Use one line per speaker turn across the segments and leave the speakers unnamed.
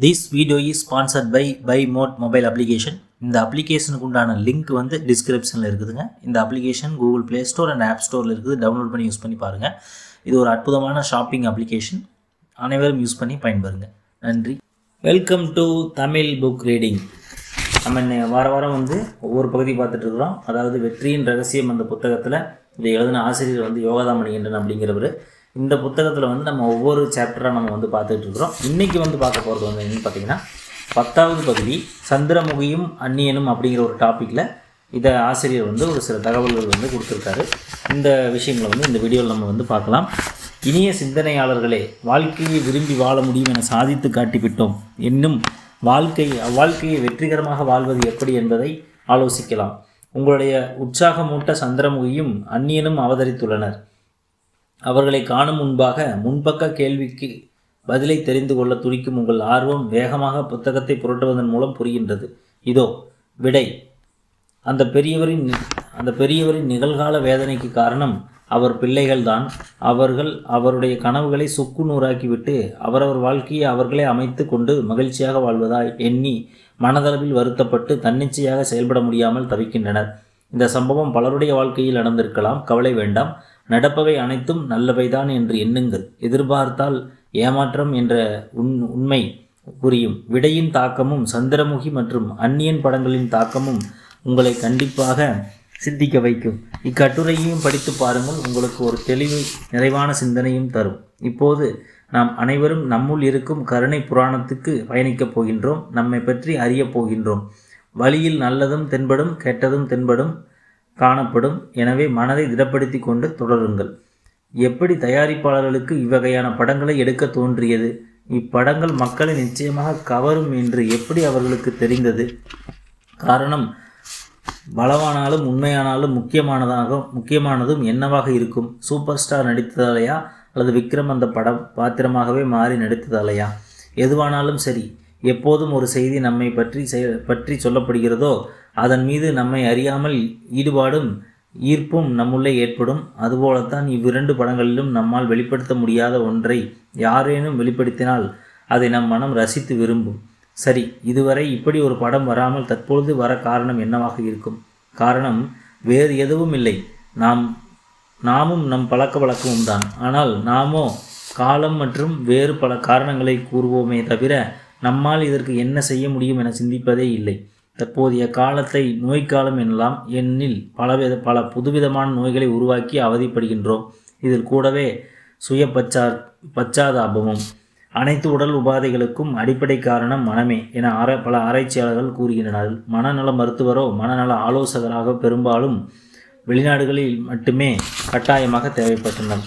This video is sponsored by by Mode mobile application இந்த அப்ளிகேஷனுக்கு உண்டான லிங்க் வந்து டிஸ்கிரிப்ஷனில் இருக்குதுங்க. இந்த application Google Play Store and app ஸ்டோரில் இருக்குது. டவுன்லோட் பண்ணி யூஸ் பண்ணி பாருங்கள் இது ஒரு அற்புதமான ஷாப்பிங் அப்ளிகேஷன் அனைவரும் யூஸ் பண்ணி பயன்பெறுங்க. நன்றி. Welcome to Tamil book reading நம்ம இன்னை- வார வாரம் வந்து ஒவ்வொரு பகுதி பார்த்துட்ருக்குறோம் அதாவது வெற்றியின் ரகசியம் அந்த புத்தகத்தில் இதை எழுதின ஆசிரியர் வந்து யோகாதாமணிகண்டன் அப்படிங்கிறவர். இந்த புத்தகத்தில் வந்து நம்ம ஒவ்வொரு சாப்டராக நம்ம வந்து பார்த்துட்டு இருக்கிறோம். இன்றைக்கி வந்து பார்க்க போகிறது வந்து என்னென்னு பார்த்தீங்கன்னா பத்தாவது பகுதி சந்திரமுகியும் அந்நியனும் அப்படிங்கிற ஒரு டாப்பிக்கில் இதை ஆசிரியர் வந்து ஒரு சில தகவல்கள் வந்து கொடுத்துருக்காரு. இந்த விஷயங்களை வந்து இந்த வீடியோவில் நம்ம வந்து பார்க்கலாம். இனிய சிந்தனையாளர்களே வாழ்க்கையை விரும்பி வாழ முடியும் என சாதித்து காட்டிவிட்டோம். இன்னும் வாழ்க்கை அவ்வாழ்க்கையை வெற்றிகரமாக வாழ்வது எப்படி என்பதை ஆலோசிக்கலாம். உங்களுடைய உற்சாகமூட்ட சந்திரமுகியும் அந்நியனும் அவதரித்துள்ளனர். அவர்களை காணும் முன்பாக முன்பக்க கேள்விக்கு பதிலை தெரிந்து கொள்ள துடிக்கும் உங்கள் ஆர்வம் வேகமாக புத்தகத்தை புரட்டுவதன் மூலம் புரிகின்றது. இதோ விடை. அந்த பெரியவரின் அந்த பெரியவரின் நிகழ்கால வேதனைக்கு காரணம் அவர் பிள்ளைகள்தான். அவர்கள் அவருடைய கனவுகளை சுக்கு நூறாக்கிவிட்டு அவரவர் வாழ்க்கையை அவர்களே அமைத்து கொண்டு மகிழ்ச்சியாக வாழ்வதாய் எண்ணி மனதளவில் வருத்தப்பட்டு தன்னிச்சையாக செயல்பட முடியாமல் தவிக்கின்றனர். இந்த சம்பவம் பலருடைய வாழ்க்கையில் நடந்திருக்கலாம். கவலை வேண்டாம். நடப்பவை அனைத்தும் நல்லவைதான் என்று எண்ணுங்கள். எதிர்பார்த்தால் ஏமாற்றம் என்ற உண் உண்மை புரியும். விடையின் தாக்கமும் சந்திரமுகி மற்றும் அந்நியன் படங்களின் தாக்கமும் உங்களை கண்டிப்பாக சிந்திக்க வைக்கும். இக்கட்டுரையையும் படித்து பாருங்கள். உங்களுக்கு ஒரு தெளிவு நிறைவான சிந்தனையும் தரும். இப்போது நாம் அனைவரும் நம்முள் இருக்கும் கருணை புராணத்துக்கு பயணிக்கப் போகின்றோம். நம்மை பற்றி அறியப் போகின்றோம். வழியில் நல்லதும் தென்படும் கெட்டதும் தென்படும். காணப்படும். எனவே மனதை திடப்படுத்தி கொண்டு தொடருங்கள். எப்படி தயாரிப்பாளர்களுக்கு இவ்வகையான படங்களை எடுக்க தோன்றியது? இப்படங்கள் மக்களை நிச்சயமாக கவரும் என்று எப்படி அவர்களுக்கு தெரிந்தது? காரணம் பலவானாலும் உண்மையானாலும் முக்கியமானதாக முக்கியமானதும் என்னவாக இருக்கும்? சூப்பர் ஸ்டார் நடித்ததாலையா? அல்லது விக்ரம் அந்த படம் பாத்திரமாகவே மாறி நடித்ததாலையா? எதுவானாலும் சரி எப்போதும் ஒரு செய்தி நம்மை பற்றி செய் பற்றி சொல்லப்படுகிறதோ அதன் மீது நம்மை அறியாமல் ஈடுபாடும் ஈர்ப்பும் நம்முள்ளே ஏற்படும். அதுபோலத்தான் இவ்விரண்டு படங்களிலும் நம்மால் வெளிப்படுத்த முடியாத ஒன்றை யாரேனும் வெளிப்படுத்தினால் அதை நம் மனம் ரசித்து விரும்பும். சரி இதுவரை இப்படி ஒரு படம் வராமல் தற்பொழுது வர காரணம் என்னவாக இருக்கும்? காரணம் வேறு எதுவும் இல்லை. நாம் நாமும் நம் பழக்க வழக்கமும் தான் ஆனால் நாமோ காலம் மற்றும் வேறு பல காரணங்களை கூறுவோமே தவிர நம்மால் இதற்கு என்ன செய்ய முடியும் என சிந்திப்பதே இல்லை. தற்போதைய காலத்தை நோய்க்காலம் எனலாம் எண்ணில் பலவித பல புதுவிதமான நோய்களை உருவாக்கி அவதிப்படுகின்றோம். இதில் கூடவே சுய பச்சா பச்சாதாபமும் அனைத்து உடல் உபாதைகளுக்கும் அடிப்படை காரணம் மனமே என ஆர பல ஆராய்ச்சியாளர்கள் கூறுகின்றனர். மனநல மருத்துவரோ மனநல ஆலோசகராக பெரும்பாலும் வெளிநாடுகளில் மட்டுமே கட்டாயமாக தேவைப்பட்டனர்.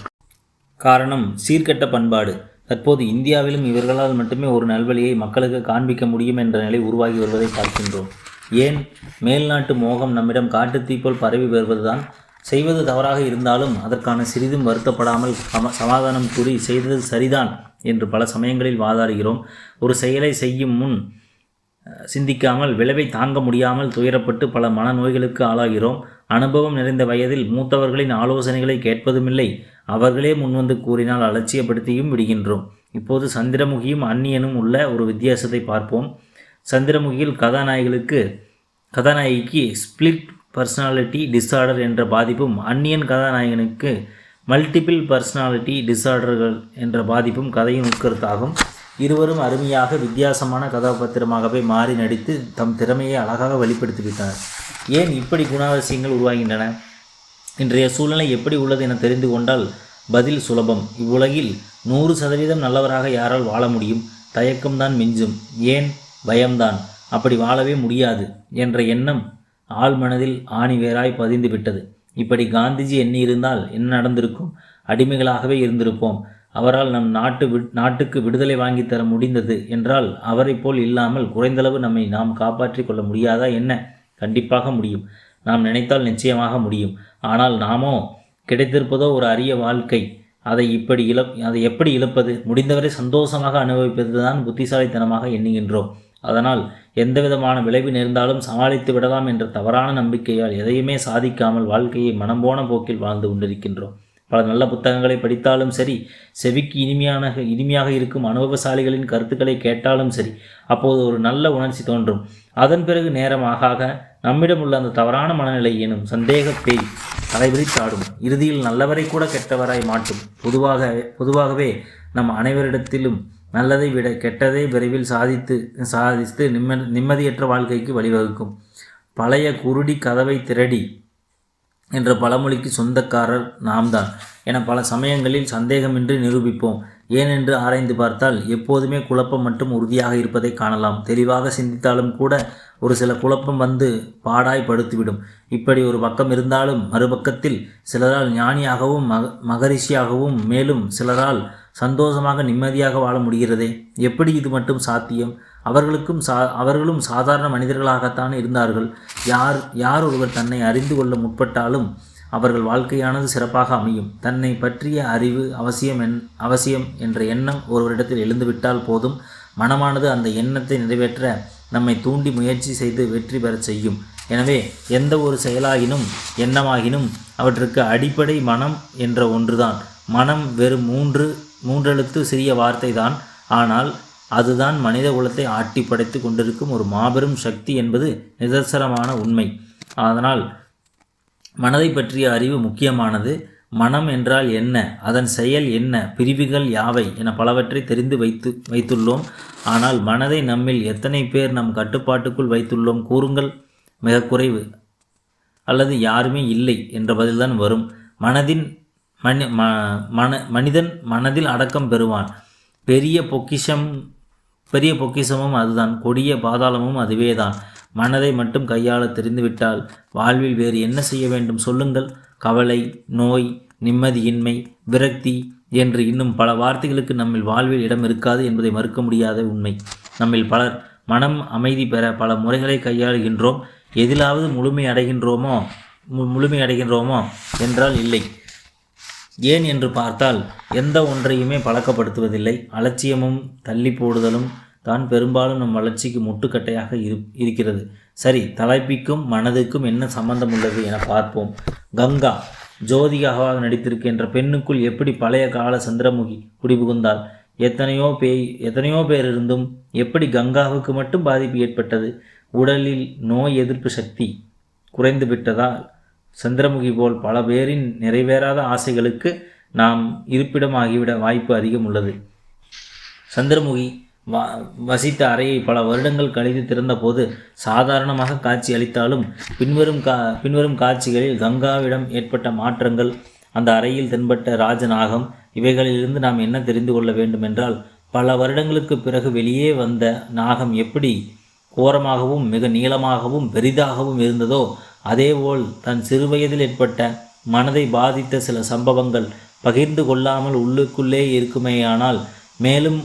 காரணம் சீர்கெட்ட பண்பாடு. தற்போது இந்தியாவிலும் இவர்களால் மட்டுமே ஒரு நல்வழியை மக்களுக்கு காண்பிக்க முடியும் என்ற நிலை உருவாகி வருவதை பார்க்கின்றோம். ஏன்? மேல்நாட்டு மோகம் நம்மிடம் காட்டுத்தீ போல் பரவி வருவதுதான். செய்வது தவறாக இருந்தாலும் அதற்கான சிறிதும் வருத்தப்படாமல் சம சமாதானம் கூறி செய்தது சரிதான் என்று பல சமயங்களில் வாதாடுகிறோம். ஒரு செயலை செய்யும் முன் சிந்திக்காமல் விளைவை தாங்க முடியாமல் துயரப்பட்டு பல மனநோய்களுக்கு ஆளாகிறோம். அனுபவம் நிறைந்த வயதில் மூத்தவர்களின் ஆலோசனைகளை கேட்பதுமில்லை. அவர்களே முன்வந்து கூறினால் அலட்சியப்படுத்தியும் விடுகின்றோம். இப்போது சந்திரமுகியும் அந்நியனும் உள்ள ஒரு வித்தியாசத்தை பார்ப்போம். சந்திரமுகியில் கதாநாயகிகளுக்கு கதாநாயகிக்கு ஸ்பிளிட் பர்சனாலிட்டி டிஸார்டர் என்ற பாதிப்பும் அந்நியன் கதாநாயகனுக்கு மல்டிபிள் பர்சனாலிட்டி டிஸார்டர்கள் என்ற பாதிப்பும் கதையின் உட்கருத்தாகும். இருவரும் அருமையாக வித்தியாசமான கதாபாத்திரமாகவே மாறி நடித்து தம் திறமையை அழகாக வெளிப்படுத்திவிட்டனர் ஏன் இப்படி குணாதிசயங்கள் உருவாகின்றன? இன்றைய சூழ்நிலை எப்படி உள்ளது என தெரிந்து கொண்டால் பதில் சுலபம். இவ்வுலகில் நூறு சதவீதம் நல்லவராக யாரால் வாழ முடியும்? தயக்கம்தான் மிஞ்சும். ஏன்? பயம்தான். அப்படி வாழவே முடியாது என்ற எண்ணம் ஆள் மனதில் ஆணிவேராய் பதிந்து விட்டது. இப்படி காந்திஜி எண்ணியிருந்தால் என்ன நடந்திருக்கும்? அடிமைகளாகவே இருந்திருப்போம். அவரால் நம் நாட்டு வி- நாட்டுக்கு விடுதலை வாங்கித் தர முடிந்தது என்றால் அவரைப் போல் இல்லாமல் குறைந்தளவு நம்மை நாம் காப்பாற்றி கொள்ள முடியாதா என்ன? கண்டிப்பாக முடியும். நாம் நினைத்தால் நிச்சயமாக முடியும். ஆனால் நாமோ கிடைத்திருப்பதோ ஒரு அரிய வாழ்க்கை. அதை இப்படி இழப் அதை எப்படி இழப்பது? முடிந்தவரை சந்தோஷமாக அனுபவிப்பதுதான் புத்திசாலித்தனமாக எண்ணுகின்றோம். அதனால் எந்தவிதமான விளைவு நேர்ந்தாலும் சமாளித்து விடலாம் என்ற தவறான நம்பிக்கையால் எதையுமே சாதிக்காமல் வாழ்க்கையை மனம் போன போக்கில் வாழ்ந்து கொண்டிருக்கின்றோம். பல நல்ல புத்தகங்களை படித்தாலும் சரி செவிக்கு இனிமையான இனிமையாக இருக்கும் அனுபவசாலிகளின் கருத்துக்களை கேட்டாலும் சரி அப்போது ஒரு நல்ல உணர்ச்சி தோன்றும். அதன் பிறகு நேரம் ஆக ஆக நம்மிடம் உள்ள அந்த தவறான மனநிலை எனும் சந்தேக பேய் தலைவிரித்தாடும். இறுதியில் நல்லவரை கூட கெட்டவராய் மாட்டும் பொதுவாக பொதுவாகவே நம் அனைவரிடத்திலும் நல்லதை விட கெட்டதை விரைவில் சாதித்து சாதித்து நிம்ம நிம்மதியற்ற வாழ்க்கைக்கு வழிவகுக்கும். பழைய குருடி கதவை திரடி என்ற பழமொழிக்கு சொந்தக்காரர் நாம் தான் என பல சமயங்களில் சந்தேகமின்றி நிரூபிப்போம். ஏனென்று ஆராய்ந்து பார்த்தால் எப்போதுமே குழப்பம் மட்டும் உறுதியாக இருப்பதை காணலாம். தெளிவாக சிந்தித்தாலும் கூட ஒரு சில குழப்பம் வந்து பாடாய் படுத்துவிடும். இப்படி ஒரு பக்கம் இருந்தாலும் மறுபக்கத்தில் சிலரால் ஞானியாகவும் மக மகரிஷியாகவும் மேலும் சிலரால் சந்தோஷமாக நிம்மதியாக வாழ முடிகிறதே? எப்படி இது மட்டும் சாத்தியம்? அவர்களுக்கும் சா அவர்களும் சாதாரண மனிதர்களாகத்தான் இருந்தார்கள். யார் யார் ஒருவர் தன்னை அறிந்து கொள்ள முற்பட்டாலும் அவர்கள் வாழ்க்கையானது சிறப்பாக அமையும். தன்னை பற்றிய அறிவு அவசியம் என் அவசியம் என்ற எண்ணம் ஒருவரிடத்தில் எழுந்துவிட்டால் போதும். மனமானது அந்த எண்ணத்தை நிறைவேற்ற நம்மை தூண்டி முயற்சி செய்து வெற்றி பெறச் செய்யும். எனவே எந்த ஒரு செயலாகினும் எண்ணமாகினும் அவற்றுக்கு அடிப்படை மனம் என்ற ஒன்றுதான். மனம் வெறும் மூன்று மூன்றெழுத்து சிறிய வார்த்தை தான் ஆனால் அதுதான் மனித குலத்தை ஆட்டி படைத்து கொண்டிருக்கும் ஒரு மாபெரும் சக்தி என்பது நிதர்சனமான உண்மை. அதனால் மனதை பற்றிய அறிவு முக்கியமானது. மனம் என்றால் என்ன? அதன் செயல் என்ன? பிரிவுகள் யாவை? என பலவற்றை தெரிந்து வைத்து வைத்துள்ளோம். ஆனால் மனதை நம்மில் எத்தனை பேர் நம் கட்டுப்பாட்டுக்குள் வைத்துள்ளோம்? கூறுங்கள். மிக குறைவு. அல்லது யாருமே இல்லை என்ற பதில்தான் வரும். மனதின் மனி ம மன மனிதன் மனதில் அடக்கம் பெறுவான். பெரிய பொக்கிஷம் பெரிய பொக்கிஷமும் அதுதான். கொடிய பாதாளமும் அதுவேதான். மனதை மட்டும் கையாள தெரிந்துவிட்டால் வாழ்வில் வேறு என்ன செய்ய வேண்டும்? சொல்லுங்கள். கவலை நோய் நிம்மதியின்மை விரக்தி என்று இன்னும் பல வார்த்தைகளுக்கு நம்மில் வாழ்வில் இடம் இருக்காது என்பதை மறுக்க முடியாத உண்மை. நம்மில் பலர் மனம் அமைதி பெற பல முறைகளை கையாளுகின்றோம். எதிலாவது முழுமை அடைகின்றோமோ மு- முழுமை அடைகின்றோமோ என்றால் இல்லை. ஏன் என்று பார்த்தால் எந்த ஒன்றையுமே பழக்கப்படுத்துவதில்லை. அலட்சியமும் தள்ளி போடுதலும் தான் பெரும்பாலும் நம் வளர்ச்சிக்கு முட்டுக்கட்டையாக இரு இருக்கிறது. சரி தலைப்பிக்கும் மனதுக்கும் என்ன சம்பந்தம் உள்ளது என பார்ப்போம். கங்கா ஜோதிகாவாக நடித்திருக்கின்ற பெண்ணுக்குள் எப்படி பழைய கால சந்திரமுகி குடிபுகுந்தாள்? எத்தனையோ பேய் எத்தனையோ பேர் இருந்தும் எப்படி கங்காவுக்கு மட்டும் பாதிப்பு ஏற்பட்டது? உடலில் நோய் எதிர்ப்பு சக்தி குறைந்து விட்டதால் சந்திரமுகி போல் பல பேரின் நிறைவேறாத ஆசைகளுக்கு நாம் இருப்பிடமாகிவிட வாய்ப்பு அதிகம் உள்ளது. சந்திரமுகி வசித்த அறையை பல வருடங்கள் கழித்து திறந்தபோது சாதாரணமாக காட்சி அளித்தாலும் பின்வரும் கா பின்வரும் காட்சிகளில் கங்காவிடம் ஏற்பட்ட மாற்றங்கள் அந்த அறையில் தென்பட்ட ராஜநாகம் இவைகளிலிருந்து நாம் என்ன தெரிந்து கொள்ள வேண்டுமென்றால் பல வருடங்களுக்கு பிறகு வெளியே வந்த நாகம் எப்படி கோரமாகவும் மிக நீளமாகவும் பெரிதாகவும் இருந்ததோ அதேபோல் தன் சிறுவயதில் ஏற்பட்ட மனதை பாதித்த சில சம்பவங்கள் பகிர்ந்து கொள்ளாமல் உள்ளுக்குள்ளே இருக்குமேயானால் மேலும்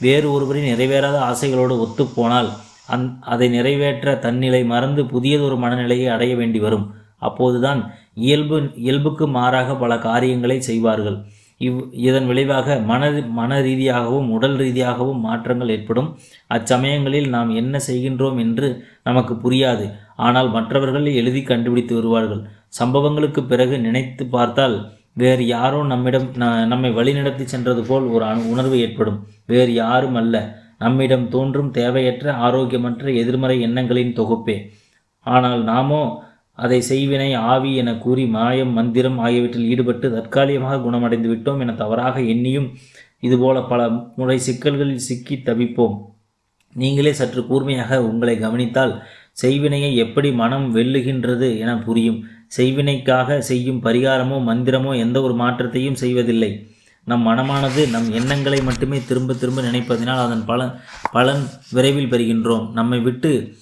வேறு ஒருவரின் நிறைவேறாத ஆசைகளோடு ஒத்துப்போனால் அந் அதை நிறைவேற்ற தன்னிலை மறந்து புதியதொரு மனநிலையை அடைய வேண்டி வரும். அப்போதுதான் இயல்பு இயல்புக்கு மாறாக பல காரியங்களை செய்வார்கள். இவ் இதன் விளைவாக மன மன ரீதியாகவும் உடல் ரீதியாகவும் மாற்றங்கள் ஏற்படும். அச்சமயங்களில் நாம் என்ன செய்கின்றோம் என்று நமக்கு புரியாது. ஆனால் மற்றவர்கள் எழுதி கண்டுபிடித்து வருவார்கள். சம்பவங்களுக்கு பிறகு நினைத்து பார்த்தால் வேறு யாரோ நம்மிடம் ந- நம்மை வழிநடத்தி சென்றது போல் ஒரு உணர்வு ஏற்படும். வேறு யாரும் அல்ல நம்மிடம் தோன்றும் தேவையற்ற ஆரோக்கியமற்ற எதிர்மறை எண்ணங்களின் தொகுப்பே. ஆனால் நாமோ அதை செய்வினை ஆவி என கூறி மாயம் மந்திரம் ஆகியவற்றில் ஈடுபட்டு தற்காலிகமாக குணமடைந்து விட்டோம் என தவறாக எண்ணியும் இதுபோல பல முறை சிக்கல்களில் சிக்கி தவிப்போம். நீங்களே சற்று கூர்மையாக உங்களை கவனித்தால் செய்வினையை எப்படி மனம் வெல்லுகின்றது என புரியும். செய்வினைக்காக செய்யும் பரிகாரமோ மந்திரமோ எந்த ஒரு மாற்றத்தையும் செய்வதில்லை. நம் மனமானது நம் எண்ணங்களை மட்டுமே திரும்ப திரும்ப நினைப்பதினால் அதன் பலன் பலன் விரைவில் பெறுகின்றோம். நம்மை விட்டு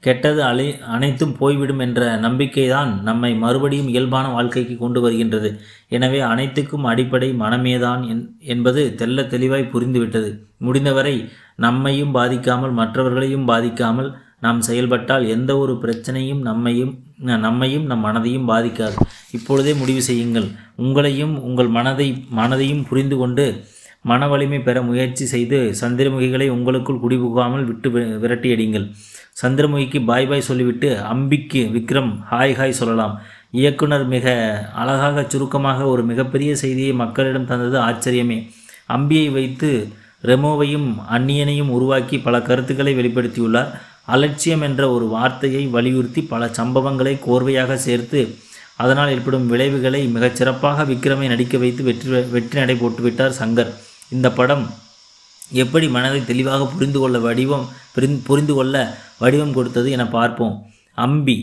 கெட்டது அலை அனைத்தும் போய்விடும் என்ற நம்பிக்கைதான் நம்மை மறுபடியும் இயல்பான வாழ்க்கைக்கு கொண்டு வருகின்றது. எனவே அனைத்துக்கும் அடிப்படை மனமேதான் என்- என்பது தெல்ல தெளிவாய் புரிந்துவிட்டது. முடிந்தவரை நம்மையும் பாதிக்காமல் மற்றவர்களையும் பாதிக்காமல் நாம் செயல்பட்டால் எந்த ஒரு பிரச்சனையும் நம்மையும் நம்மையும் நம் மனதையும் பாதிக்காது. இப்பொழுதே முடிவு செய்யுங்கள். உங்களையும் உங்கள் மனதை மனதையும் புரிந்து கொண்டு மன வலிமை பெற முயற்சி செய்து சந்திரமுகிகளை உங்களுக்குள் குடிபுகாமல் விட்டு விரட்டியடிங்கள். சந்திரமுகிக்கு பாய் பாய் சொல்லிவிட்டு அம்பிக்கு விக்ரம் ஹாய் ஹாய் சொல்லலாம். இயக்குனர் மிக அழகாக சுருக்கமாக ஒரு மிகப்பெரிய செய்தியை மக்களிடம் தந்தது ஆச்சரியமே. அம்பியை வைத்து ரெமோவையும் அந்நியனையும் உருவாக்கி பல கருத்துக்களை வெளிப்படுத்தியுள்ளார். அலட்சியம் என்ற ஒரு வார்த்தையை வலியுறுத்தி பல சம்பவங்களை கோர்வையாக சேர்த்து அதனால் ஏற்படும் விளைவுகளை மிகச் சிறப்பாக விக்ரமை நடிக்க வைத்து வெற்றி வெற்றி நடை போட்டுவிட்டார் சங்கர். இந்த படம் எப்படி மனதை தெளிவாக புரிந்து கொள்ள வடிவம் புரிந்து புரிந்து கொள்ள வடிவம் கொடுத்தது என பார்ப்போம். அம்பி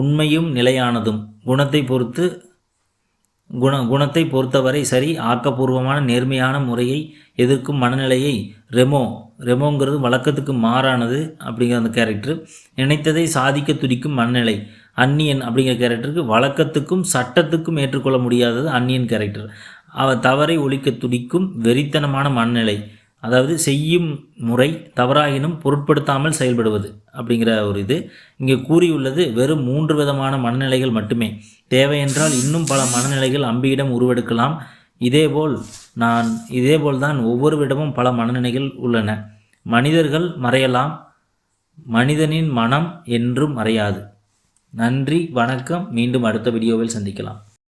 உண்மையும் நிலையானதும். குணத்தை பொறுத்து குண குணத்தை பொறுத்தவரை சரி ஆக்கப்பூர்வமான நேர்மையான முறையை எதிர்க்கும் மனநிலையை ரெமோ ரெமோங்கிறது வழக்கத்துக்கு மாறானது அப்படிங்கிற அந்த கேரக்டர் நினைத்ததை சாதிக்க துடிக்கும் மனநிலை அன்னியன் அப்படிங்கிற கேரக்டருக்கு வழக்கத்துக்கும் சட்டத்துக்கும் ஏற்றுக்கொள்ள முடியாதது அன்னியன் கேரக்டர் அவ தவறை ஒழிக்க துடிக்கும் வெறித்தனமான மனநிலை அதாவது செய்யும் முறை தவறாயினும் பொருட்படுத்தாமல் செயல்படுவது அப்படிங்கிற ஒரு இது. இங்கே கூறியுள்ளது வெறும் மூன்று விதமான மனநிலைகள் மட்டுமே. தேவையென்றால் இன்னும் பல மனநிலைகள் அம்பியிடம் உருவெடுக்கலாம். இதேபோல் நான் இதேபோல் தான் ஒவ்வொருவிடமும் பல மனநிலைகள் உள்ளன. மனிதர்கள் மறையலாம். மனிதனின் மனம் என்றும் மறையாது. நன்றி வணக்கம். மீண்டும் அடுத்த வீடியோவில் சந்திக்கலாம்.